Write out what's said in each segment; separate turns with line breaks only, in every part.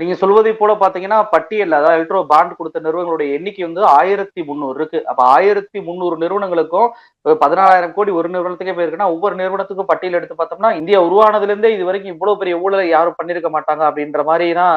நீங்க சொல்வதை போல பாத்தீங்கன்னா பட்டியல் அதாவது எல்ட்ரோ பாண்ட் கொடுத்த நிறுவனங்களுடைய எண்ணிக்கை வந்து ஆயிரத்தி முந்நூறு இருக்கு. அப்ப ஆயிரத்தி முந்நூறு நிறுவனங்களுக்கும் பதினாலாயிரம் கோடி ஒரு நிறுவனத்துக்கே போயிருக்குன்னா ஒவ்வொரு நிறுவனத்துக்கும் பட்டியல் எடுத்து பார்த்தோம்னா இந்தியா உருவானதுல இருந்தே இது வரைக்கும் இவ்வளவு பெரிய ஊழலை யாரும் பண்ணிருக்க மாட்டாங்க அப்படின்ற மாதிரி தான்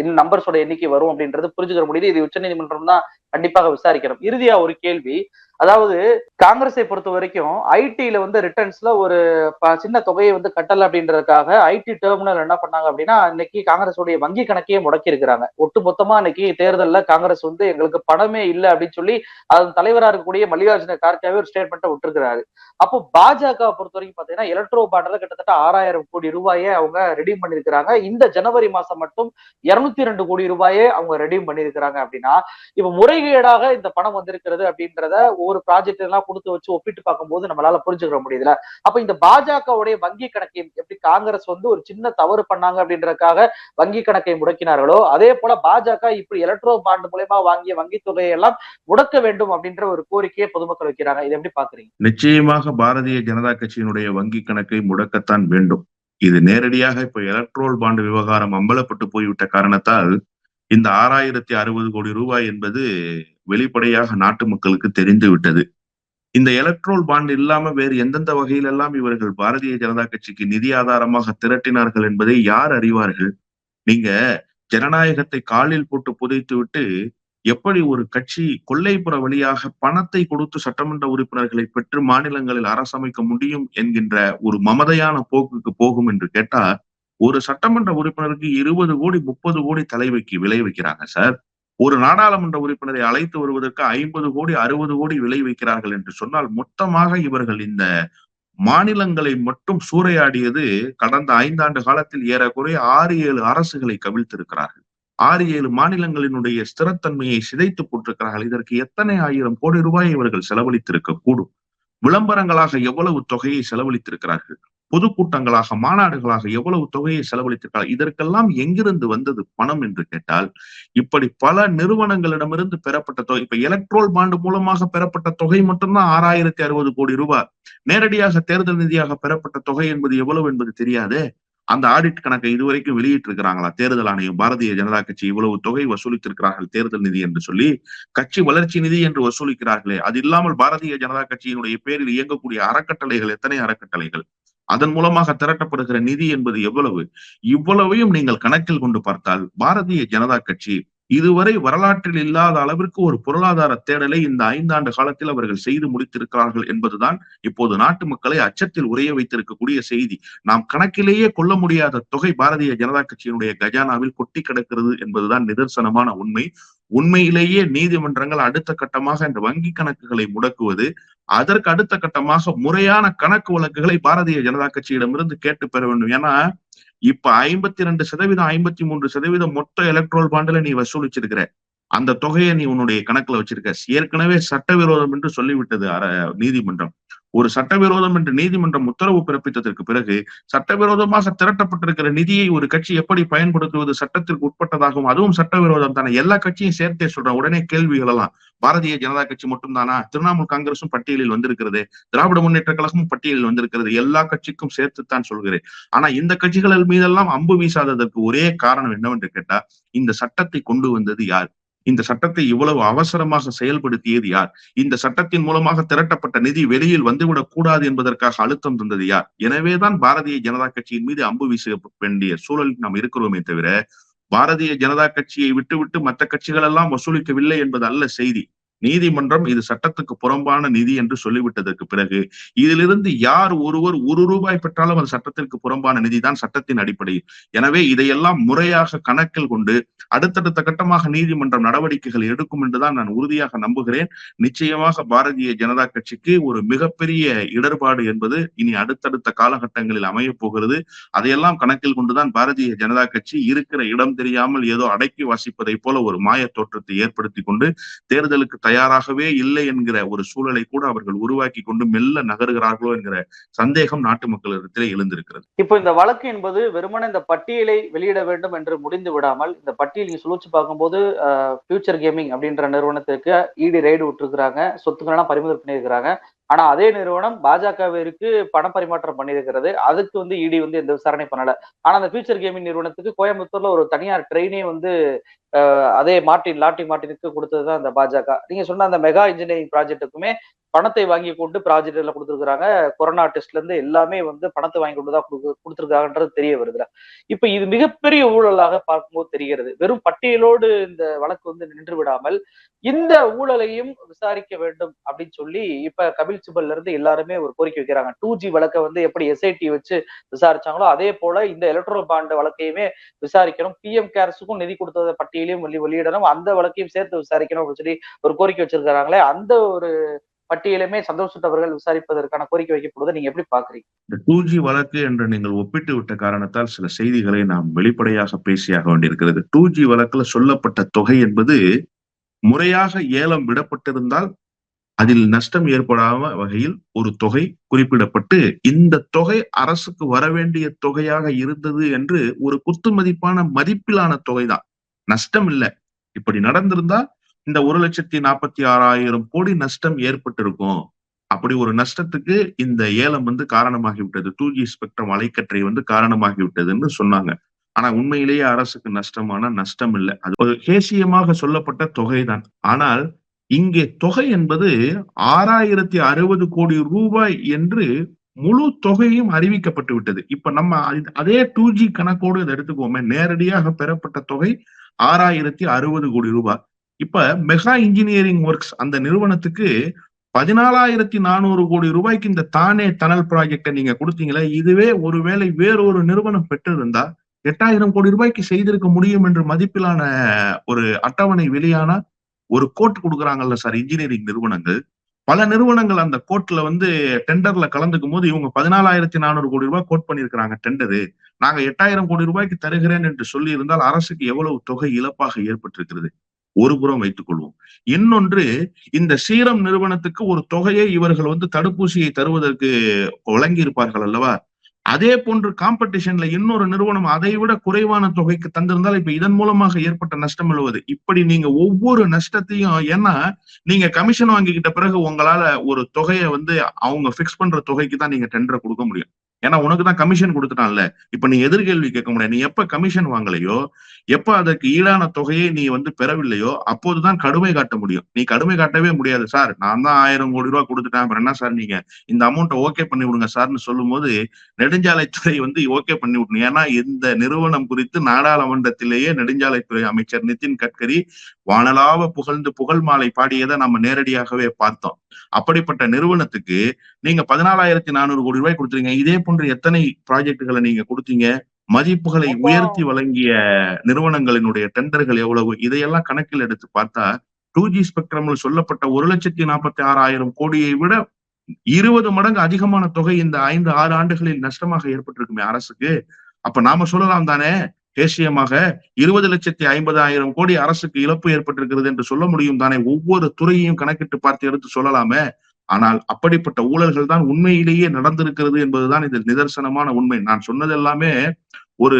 என் நம்பர்ஸோட எண்ணிக்கை வரும் அப்படின்றது புரிஞ்சுக்கிற முடியுது. இது உச்சநீதிமன்றம் தான் கண்டிப்பாக விசாரிக்கணும். இறுதியா ஒரு கேள்வி அதாவது காங்கிரஸை பொறுத்த வரைக்கும் ஐடியில வந்து ரிட்டர்ன்ஸ்ல ஒரு ப- சின்ன தொகையை வந்து கட்டல அப்படின்றதுக்காக ஐடி டெர்மினல் என்ன பண்ணாங்க அப்படின்னா இன்னைக்கு காங்கிரஸுடைய வங்கி கணக்கையே முடக்கி இருக்கிறாங்க. ஒட்டு மொத்தமா இன்னைக்கு தேர்தலில் காங்கிரஸ் வந்து எங்களுக்கு பணமே இல்லை அப்படின்னு சொல்லி அதன் தலைவராக இருக்கக்கூடிய மல்லிகார்ஜுன கார்கேவே ஒரு ஸ்டேட்மெண்ட்டை விட்டுருக்கிறாரு. அப்போ பாஜக பொறுத்த வரைக்கும் பாத்தீங்கன்னா எலக்ட்ரோ பாட்டில கிட்டத்தட்ட ஆறாயிரம் கோடி ரூபாயை அவங்க ரெடீம் பண்ணிருக்கிறாங்க இந்த ஜனவரி மாசம் மட்டும் இருநூத்தி ரெண்டு கோடி ரூபாயை அவங்க ரெடீம் பண்ணிருக்கிறாங்க அப்படின்னா இப்ப முறைகேடாக இந்த பணம் வந்திருக்கிறது அப்படின்றத ஒவ்வொரு ப்ராஜெக்ட் எல்லாம் கொடுத்து வச்சு ஒப்பிட்டு பார்க்கும்போது நம்மளால புரிஞ்சுக்க முடியுதுல அப்ப இந்த பாஜகவுடைய வங்கி கணக்கை எப்படி காங்கிரஸ் வந்து ஒரு சின்ன தவறு பண்ணாங்க அப்படின்றதுக்காக வங்கி கணக்கை முடக்கினார்களோ அதே போல பாஜக இப்படி எலக்ட்ரோ பாண்ட் மூலயமா வாங்கிய வங்கி தொகையை எல்லாம் முடக்க வேண்டும் அப்படின்ற ஒரு கோரிக்கையை பொதுமக்கள் வைக்கிறாங்க. இதை எப்படி பாக்குறீங்க
நிச்சயமாக பாரதிய ஜனதா கட்சியினுடைய வங்கி கணக்கை முடக்கத்தான் வேண்டும். இது நேரடியாக இப்ப எலக்ட்ரோல் பாண்டு விவகாரம் அம்பலப்பட்டு போய்விட்ட காரணத்தால் இந்த ஆறாயிரத்தி அறுபது கோடி ரூபாய் என்பது வெளிப்படையாக நாட்டு மக்களுக்கு தெரிந்து விட்டது. இந்த எலக்ட்ரோல் பாண்ட் இல்லாம வேறு எந்தெந்த வகையிலெல்லாம் இவர்கள் பாரதிய ஜனதா கட்சிக்கு நிதி ஆதாரமாக திரட்டினார்கள் என்பதை யார் அறிவார்கள்? நீங்க ஜனநாயகத்தை காலில் போட்டு புதைத்து விட்டு எப்படி ஒரு கட்சி கொள்ளைப்புற வழியாக பணத்தை கொடுத்து சட்டமன்ற உறுப்பினர்களை பெற்று மாநிலங்களில் அரசமைக்க முடியும் என்கின்ற ஒரு மமதையான போக்குக்கு போகும் என்று கேட்டால் ஒரு சட்டமன்ற உறுப்பினருக்கு இருபது கோடி முப்பது கோடி தலைவைக்கு விலை வைக்கிறாங்க சார். ஒரு நாடாளுமன்ற உறுப்பினரை அழைத்து வருவதற்கு ஐம்பது கோடி அறுபது கோடி விலை வைக்கிறார்கள் என்று சொன்னால் மொத்தமாக இவர்கள் இந்த மாநிலங்களை மட்டும் சூறையாடியது கடந்த ஐந்தாண்டு காலத்தில் ஏறக்குறைய ஆறு ஏழு அரசுகளை கவிழ்த்திருக்கிறார்கள். ஆறு ஏழு மாநிலங்களினுடைய ஸ்திரத்தன்மையை சிதைத்து போட்டிருக்கிறார்கள். இதற்கு எத்தனை ஆயிரம் கோடி ரூபாய் இவர்கள் செலவழித்திருக்க கூடும்? விளம்பரங்களாக எவ்வளவு தொகையை செலவழித்திருக்கிறார்கள்? பொதுக்கூட்டங்களாக மாநாடுகளாக எவ்வளவு தொகையை செலவழித்திருக்கிறார்கள் இதற்கெல்லாம் எங்கிருந்து வந்தது பணம் என்று கேட்டால் இப்படி பல நிறுவனங்களிடமிருந்து பெறப்பட்ட தொகை இப்ப எலக்ட்ரோல் பாண்டு மூலமாக பெறப்பட்ட தொகை மட்டும்தான் ஆறாயிரத்தி அறுபது கோடி ரூபாய். நேரடியாக தேர்தல் நிதியாக பெறப்பட்ட தொகை என்பது எவ்வளவு என்பது தெரியாதே. அந்த ஆடிட் கணக்கை இதுவரைக்கும் வெளியிட்டு இருக்கிறாங்களா தேர்தல் ஆணையம் பாரதிய ஜனதா கட்சி இவ்வளவு தொகை வசூலித்திருக்கிறார்கள் தேர்தல் நிதி என்று சொல்லி கட்சி வளர்ச்சி நிதி என்று வசூலிக்கிறார்களே அது இல்லாமல் பாரதிய ஜனதா கட்சியினுடைய பேரில் இயங்கக்கூடிய அறக்கட்டளைகள் எத்தனை அறக்கட்டளைகள்? அதன் மூலமாக திரட்டப்படுகிற நிதி என்பது எவ்வளவு? இவ்வளவையும் நீங்கள் கணக்கில் கொண்டு பார்த்தால் பாரதிய ஜனதா கட்சி இதுவரை வரலாற்றில் இல்லாத அளவிற்கு ஒரு பொருளாதார தேடலை இந்த ஐந்தாண்டு காலத்தில் அவர்கள் செய்து முடித்திருக்கிறார்கள் என்பதுதான் இப்போது நாட்டு மக்களை அச்சத்தில் உரைய வைத்திருக்கக்கூடிய செய்தி. நாம் கணக்கிலேயே கொள்ள முடியாத தொகை பாரதிய ஜனதா கட்சியினுடைய கஜானாவில் கொட்டி கிடக்கிறது என்பதுதான் நிதர்சனமான உண்மை. உண்மையிலேயே நீதிமன்றங்கள் அடுத்த கட்டமாக இந்த வங்கி கணக்குகளை முடக்குவது அதற்கு அடுத்த கட்டமாக முறையான கணக்கு வழக்குகளை பாரதிய ஜனதா கட்சியிடமிருந்து கேட்டு பெற வேண்டும். ஏன்னா இப்ப ஐம்பத்தி ரெண்டு சதவீதம் ஐம்பத்தி மூன்று சதவீதம் மொத்த எலக்ட்ரோல் பாண்டுல நீ வசூலிச்சிருக்கிற. அந்த தொகையை நீ உன்னுடைய கணக்குல வச்சிருக்க. ஏற்கனவே சட்டவிரோதம் என்று சொல்லிவிட்டது அர- நீதிமன்றம். ஒரு சட்டவிரோதம் என்று நீதிமன்றம் உத்தரவு பிறப்பித்ததற்கு பிறகு சட்டவிரோதமாக திரட்டப்பட்டிருக்கிற நிதியை ஒரு கட்சி எப்படி பயன்படுத்துவது சட்டத்திற்கு உட்பட்டதாகும் அதுவும் சட்டவிரோதம் தானே. எல்லா கட்சியும் சேர்த்தே சொல்றேன் உடனே கேள்வி எழலாம். பாரதிய ஜனதா கட்சி மட்டும்தானா? திரிணாமுல் காங்கிரசும் பட்டியலில் வந்திருக்கிறது. திராவிட முன்னேற்ற கழகமும் பட்டியலில் வந்திருக்கிறது. எல்லா கட்சிக்கும் சேர்த்துத்தான் சொல்கிறேன். ஆனா இந்த கட்சிகள் மீதெல்லாம் அம்பு வீசாததற்கு ஒரே காரணம் என்னவென்று கேட்டா இந்த சட்டத்தை கொண்டு வந்தது யார்? இந்த சட்டத்தை இவ்வளவு அவசரமாக செயல்படுத்தியது யார்? இந்த சட்டத்தின் மூலமாக திரட்டப்பட்ட நிதி வெளியில் வந்துவிடக் கூடாது என்பதற்காக அழுத்தம் தந்தது யார்? எனவேதான் பாரதிய ஜனதா கட்சியின் மீது அம்பு வீச வேண்டிய சூழலில் நாம் இருக்கிறோமே தவிர பாரதிய ஜனதா கட்சியை விட்டுவிட்டு மற்ற கட்சிகள் எல்லாம் வசூலிக்கவில்லை என்பது அல்ல செய்தி. நீதிமன்றம் இது சட்டத்துக்கு புறம்பான நிதி என்று சொல்லிவிட்டதற்கு பிறகு இதிலிருந்து யார் ஒருவர் ஒரு ரூபாய் பெற்றாலும் அது சட்டத்திற்கு புறம்பான நிதிதான் சட்டத்தின் அடிப்படையில். எனவே இதையெல்லாம் முறையாக கணக்கில் கொண்டு அடுத்தடுத்த கட்டமாக நீதிமன்றம் நடவடிக்கைகள் எடுக்கும் என்றுதான் நான் உறுதியாக நம்புகிறேன். நிச்சயமாக பாரதிய ஜனதா கட்சிக்கு ஒரு மிகப்பெரிய இடர்பாடு என்பது இனி அடுத்தடுத்த காலகட்டங்களில் அமையப் போகிறது அதையெல்லாம் கணக்கில் கொண்டுதான் பாரதிய ஜனதா கட்சி இருக்கிற இடம் தெரியாமல் ஏதோ அடக்கி வாசிப்பதை போல ஒரு மாய தோற்றத்தை ஏற்படுத்தி கொண்டு தேர்தலுக்கு தயாராகவே இல்லை என்கிற ஒரு சூழலை கூட அவர்கள் உருவாக்கி கொண்டு மெல்ல நகருகிறார்களோ என்கிற சந்தேகம் நாட்டு மக்களிடத்திலே எழுந்திருக்கிறது.
இப்போ இந்த வழக்கு என்பது வெறுமனே இந்த பட்டியலை வெளியிட வேண்டும் என்று முடிந்து விடாமல் இந்த பட்டியல் நீங்க சுழிச்சு பார்க்கும்போது ஃபியூச்சர் கேமிங் அப்படின்ற நிறுவனத்திற்கு இடி ரைடு விட்டுருக்காங்க சொத்துக்கள்லாம் பறிமுதல் பண்ணியிருக்கிறாங்க. ஆனா அதே நிறுவனம் பாஜகவிற்கு பண பரிமாற்றம் பண்ணியிருக்கிறது. அதுக்கு வந்து இடி வந்து எந்த விசாரணை பண்ணல. ஆனா அந்த ஃபியூச்சர் கேமிங் நிறுவனத்துக்கு கோயம்புத்தூர்ல ஒரு தனியார் ட்ரெயினே வந்து அதே மார்ட்டின் லாட்டி மார்ட்டினுக்கு கொடுத்ததுதான் அந்த பாஜக. நீங்க சொன்ன அந்த மெகா இன்ஜினியரிங் ப்ராஜெக்ட்டுக்குமே பணத்தை வாங்கி கொண்டு ப்ராஜெக்ட் எல்லாம் கொடுத்துருக்காங்க கொரோனா டெஸ்ட்ல இருந்து எல்லாமே வந்து பணத்தை வாங்கி கொண்டு தான் கொடுத்துருக்காங்கன்றது தெரிய வருதுல. இப்ப இது மிகப்பெரிய ஊழலாக பார்க்கும்போது தெரிகிறது. வெறும் பட்டியலோடு இந்த வழக்கு வந்து நின்று விடாமல் இந்த ஊழலையும் விசாரிக்க வேண்டும் அப்படின்னு சொல்லி இப்ப கபில் சிபல்ல இருந்து எல்லாருமே ஒரு கோரிக்கை வைக்கிறாங்க. டூ ஜி வழக்கை வந்து எப்படி எஸ்ஐடி வச்சு விசாரிச்சாங்களோ அதே போல இந்த எலக்ட்ரோ பாண்ட் வழக்கையுமே விசாரிக்கணும். பிஎம் கேர்ஸுக்கும் நிதி கொடுத்தத பட்டியலையும் வெளியிடணும். அந்த வழக்கையும் சேர்த்து விசாரிக்கணும் அப்படின்னு சொல்லி ஒரு கோரிக்கை வச்சிருக்கிறாங்களே அந்த ஒரு பட்டியலுமே சந்தோஷ் அவர்கள் விசாரிப்பதற்கான கோரிக்கை வைக்கப்படுவதை நீங்க எப்படி பாக்குறீங்க?
இந்த டூ ஜி வழக்கு என்று நீங்கள் ஒப்பிட்டு விட்ட காரணத்தால் சில செய்திகளை நாம் வெளிப்படையாக பேசியாக வேண்டியிருக்கிறது டூ ஜி வழக்குல சொல்லப்பட்ட தொகை என்பது முறையாக ஏலம் விடப்பட்டிருந்தால் அதில் நஷ்டம் ஏற்படாம வகையில் ஒரு தொகை குறிப்பிடப்பட்டு இந்த தொகை அரசுக்கு வர வேண்டிய தொகையாக இருந்தது என்று ஒரு குத்து மதிப்பான மதிப்பிலான தொகைதான். நஷ்டம் இல்லை. இப்படி நடந்திருந்தா இந்த ஒரு லட்சத்தி நாற்பத்தி ஆறாயிரம் கோடி நஷ்டம் ஏற்பட்டிருக்கும். அப்படி ஒரு நஷ்டத்துக்கு இந்த ஏலம் வந்து காரணமாகிவிட்டது. டூ ஜி ஸ்பெக்ட்ரம் அலைக்கற்றை வந்து காரணமாகிவிட்டதுன்னு சொன்னாங்க. ஆனா உண்மையிலேயே அரசுக்கு நஷ்டமான நஷ்டம் இல்லை. அது ஒரு கேசியமாக சொல்லப்பட்ட தொகைதான். ஆனால் இங்கே தொகை என்பது ஆறாயிரத்தி அறுபது கோடி ரூபாய் என்று முழு தொகையும் அறிவிக்கப்பட்டு விட்டது. இப்ப நம்ம அதே டூ ஜி கணக்கோடு இதை எடுத்துக்கோமே நேரடியாக பெறப்பட்ட தொகை ஆறாயிரத்தி அறுபது கோடி ரூபாய். இப்ப மெகா இன்ஜினியரிங் ஒர்க்ஸ் அந்த நிறுவனத்துக்கு பதினாலாயிரத்தி நானூறு கோடி ரூபாய்க்கு இந்த தானே டனல் ப்ராஜெக்டை நீங்க கொடுத்தீங்களே இதுவே ஒருவேளை வேறொரு நிறுவனம் பெற்றிருந்தா எட்டாயிரம் கோடி ரூபாய்க்கு செய்திருக்க முடியும் என்று மதிப்பிலான ஒரு அட்டவணை வெளியானா ஒரு கோட் கொடுக்குறாங்கல்ல சார் இன்ஜினியரிங் நிறுவனங்கள். பல நிறுவனங்கள் அந்த கோட்ல வந்து டெண்டர்ல கலந்துக்கும் போது இவங்க பதினாலாயிரத்தி நானூறு கோடி ரூபாய் கோட் பண்ணியிருக்கிறாங்க டெண்டரு நாங்க எட்டாயிரம் கோடி ரூபாய்க்கு தருகிறேன் என்று சொல்லி இருந்தால் அரசுக்கு எவ்வளவு தொகை இழப்பாக ஏற்பட்டிருக்கிறது? ஒரு புறம் வைத்துக் கொள்வோம் இன்னொன்று இந்த சீரம் நிறுவனத்துக்கு ஒரு தொகையை இவர்கள் வந்து தடுப்பூசியை தருவதற்கு வழங்கி இருப்பார்கள் அல்லவா? அதே போன்று காம்படிஷன்ல இன்னொரு நிறுவனம் அதை விட குறைவான தொகைக்கு தந்திருந்தால் இப்ப இதன் மூலமாக ஏற்பட்ட நஷ்டம் எழுவது. இப்படி நீங்க ஒவ்வொரு நஷ்டத்தையும் ஏன்னா நீங்க கமிஷன் வாங்கிக்கிட்ட பிறகு உங்களால ஒரு தொகையை வந்து அவங்க பிக்ஸ் பண்ற தொகைக்கு தான் நீங்க டெண்டர் கொடுக்க முடியும். ஏன்னா உனக்கு தான் கமிஷன் கொடுத்துட்டான்ல. இப்ப நீ எதிர்கேள்வி கேட்க முடியாது. நீ எப்ப கமிஷன் வாங்கலையோ எப்ப அதற்கு ஈடான தொகையை நீ வந்து பெறவில்லையோ அப்போதுதான் கடுமை காட்ட முடியும். நீ கடுமை காட்டவே முடியாது. சார் நான் தான் ஆயிரம் கோடி ரூபாய் கொடுத்துட்டேன். அப்புறம் என்ன சார் நீங்க? இந்த அமௌண்ட்டை ஓகே பண்ணி விடுங்க சார்னு சொல்லும் போது நெடுஞ்சாலைத்துறை வந்து ஓகே பண்ணி விடணும். ஏன்னா இந்த நிறுவனம் குறித்து நாடாளுமன்றத்திலேயே நெடுஞ்சாலைத்துறை அமைச்சர் நிதின் கட்கரி வானலாவ புகழ்ந்து புகழ் மாலை பாடியதை நம்ம நேரடியாகவே பார்த்தோம். அப்படிப்பட்ட நிறுவனத்துக்கு நீங்க பதினாலாயிரத்தி நானூறு கோடி ரூபாய் கொடுத்துறீங்க இதே போன்று எத்தனை ப்ராஜெக்டுகளை நீங்க கொடுத்தீங்க? மதிப்புகளை. உயர்த்தி வழங்கிய நிறுவனங்களினுடைய டெண்டர்கள் எவ்வளவு? இதையெல்லாம் கணக்கில் எடுத்து பார்த்தா டூ ஜி ஸ்பெக்ட்ரமில் சொல்லப்பட்ட ஒரு லட்சத்தி நாற்பத்தி ஆறாயிரம் கோடியை விட இருபது மடங்கு அதிகமான தொகை இந்த ஐந்து ஆறு ஆண்டுகளில் நஷ்டமாக ஏற்பட்டிருக்குமே அரசுக்கு. அப்ப நாம சொல்லலாம் தானே? தேசியமாக இருபது லட்சத்தி ஐம்பதாயிரம் கோடி அரசுக்கு இழப்பு ஏற்பட்டிருக்கிறது என்று சொல்ல முடியும் தானே? ஒவ்வொரு துறையையும் கணக்கிட்டு பார்த்து எடுத்து சொல்லலாமே. ஆனால் அப்படிப்பட்ட ஊழல்கள் தான் உண்மையிலேயே நடந்திருக்கிறது என்பதுதான் இதில் நிதர்சனமான உண்மை. நான் சொன்னது எல்லாமே ஒரு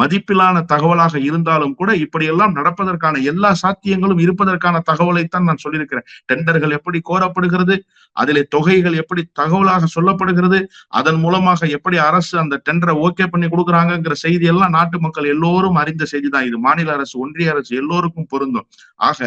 மதிப்பிலான தகவலாக இருந்தாலும் கூட இப்படியெல்லாம் நடப்பதற்கான எல்லா சாத்தியங்களும் இருப்பதற்கான தகவலைத்தான் நான் சொல்லியிருக்கிறேன். டெண்டர்கள் எப்படி கோரப்படுகிறது அதிலே தொகைகள் எப்படி தகவலாக சொல்லப்படுகிறது அதன் மூலமாக எப்படி அரசு அந்த டெண்டரை ஓகே பண்ணி கொடுக்குறாங்கங்கிற செய்தி எல்லாம் நாட்டு மக்கள் எல்லோரும் அறிந்த செய்தி தான் இது மாநில அரசு ஒன்றிய அரசு எல்லோருக்கும் பொருந்தும். ஆக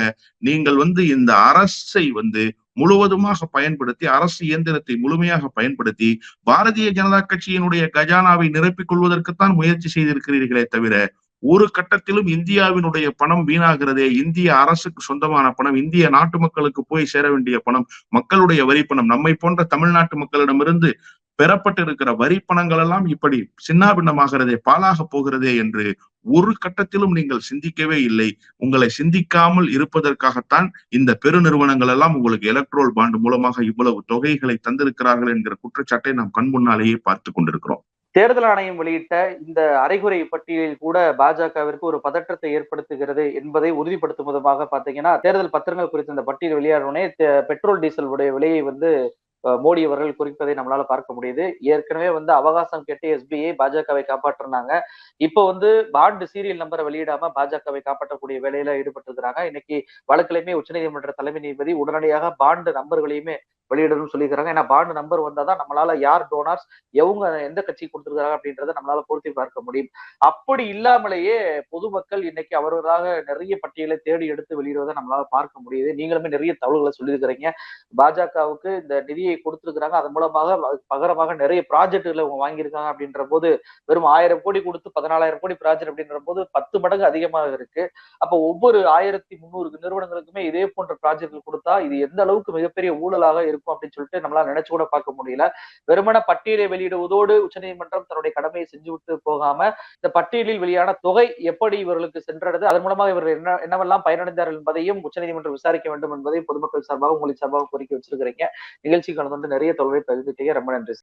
நீங்கள் வந்து இந்த அரசை வந்து முழுவதுமாக பயன்படுத்தி அரசு இயந்திரத்தை முழுமையாக பயன்படுத்தி பாரதிய ஜனதா கட்சியினுடைய கஜானாவை நிரப்பிக் கொள்வதற்குத்தான் முயற்சி செய்திருக்கிறீர்களே தவிர ஒரு கட்டத்திலும் இந்தியாவினுடைய பணம் வீணாகிறதே இந்திய அரசுக்கு சொந்தமான பணம் இந்திய நாட்டு மக்களுக்கு போய் சேர வேண்டிய பணம் மக்களுடைய வரி பணம் நம்மை போன்ற தமிழ்நாட்டு மக்களிடமிருந்து பெறப்பட்டிருக்கிற வரி பணங்கள் எல்லாம் இப்படி சின்னாபின்னமாகிறதே பாலாக போகிறதே என்று ஒரு கட்டத்திலும் நீங்கள் சிந்திக்கவே இல்லை. உங்களை சிந்திக்காமல் இருப்பதற்காகத்தான் இந்த பெருநிறுவனங்கள் எல்லாம் உங்களுக்கு எலக்ட்ரோல் பாண்ட் மூலமாக இவ்வளவு தொகைகளை தந்திருக்கிறார்கள் என்கிற குற்றச்சாட்டை நாம் கண் முன்னாலேயே பார்த்து கொண்டிருக்கிறோம்.
தேர்தல் ஆணையம் வெளியிட்ட இந்த அரைகுறை பட்டியலில் கூட பாஜகவிற்கு ஒரு பதற்றத்தை ஏற்படுத்துகிறது என்பதை உறுதிப்படுத்தும் விதமாக பாத்தீங்கன்னா தேர்தல் பத்திரங்கள் குறித்த இந்த பட்டியல் வெளியாடுனே பெட்ரோல் டீசல் உடைய விலையை வந்து மோடி அவர்கள் குறிப்பதை நம்மளால பார்க்க முடியுது. ஏற்கனவே வந்து அவகாசம் கேட்டு எஸ்பிஐ பாஜகவை காப்பாற்றினாங்க. இப்போ வந்து பாண்டு சீரியல் நம்பரை வெளியிடாம பாஜகவை காப்பாற்றக்கூடிய வேலையில ஈடுபட்டிருக்கிறாங்க. இன்னைக்கு வழக்கிலையுமே உச்சநீதிமன்ற தலைமை நீதிபதி உடனடியாக பாண்டு நம்பர்களையுமே வெளியிடணும்னு சொல்லியிருக்காங்க ஏன்னா பாண்டு நம்பர் வந்தால் தான் நம்மளால யார் டோனார்ஸ் எவங்க எந்த கட்சி கொடுத்துருக்காங்க அப்படின்றத நம்மளால பொருத்தி பார்க்க முடியும். அப்படி இல்லாமலேயே பொதுமக்கள் இன்னைக்கு அவர்களாக நிறைய பட்டியலை தேடி எடுத்து வெளியிடுவதை நம்மளால பார்க்க முடியுது. நீங்களுமே நிறைய தகவல்களை சொல்லியிருக்கிறீங்க. பாஜகவுக்கு இந்த நிதியை கொடுத்துருக்குறாங்க. அதன் மூலமாக பகரமாக நிறைய ப்ராஜெக்டுகளை அவங்க வாங்கியிருக்காங்க அப்படின்ற போது வெறும் ஆயிரம் கோடி கொடுத்து பதினாலாயிரம் கோடி ப்ராஜெக்ட் அப்படின்ற போது பத்து மடங்கு அதிகமாக இருக்கு. அப்போ ஒவ்வொரு ஆயிரத்தி முந்நூறு நிறுவனங்களுக்குமே இதே போன்ற ப்ராஜெக்ட் கொடுத்தா இது எந்த அளவுக்கு மிகப்பெரிய ஊழலாக இருக்கும் அப்படின்னு சொல்லிட்டு நம்மளால நினைச்சு கூட பார்க்க முடியல. வெறுமன பட்டியலை வெளியிடுவதோடு உச்சநீதிமன்றம் தன்னுடைய கடமையை செஞ்சு விட்டு போகாம இந்த பட்டியலில் வெளியான தொகை எப்படி இவர்களுக்கு சென்றடைது அதன் மூலமாக இவர்கள் என்ன என்னவெல்லாம் பயனடைந்தார்கள் என்பதையும் உச்சநீதிமன்றம் விசாரிக்க வேண்டும் என்பதை பொதுமக்கள் சார்பாக உங்களுக்கு சார்பாக கோரிக்கை வச்சிருக்கிறீங்க. நிகழ்ச்சி கலந்து வந்து நிறைய தொலைவை பகிர்ந்துட்டீங்க ரொம்ப நன்றி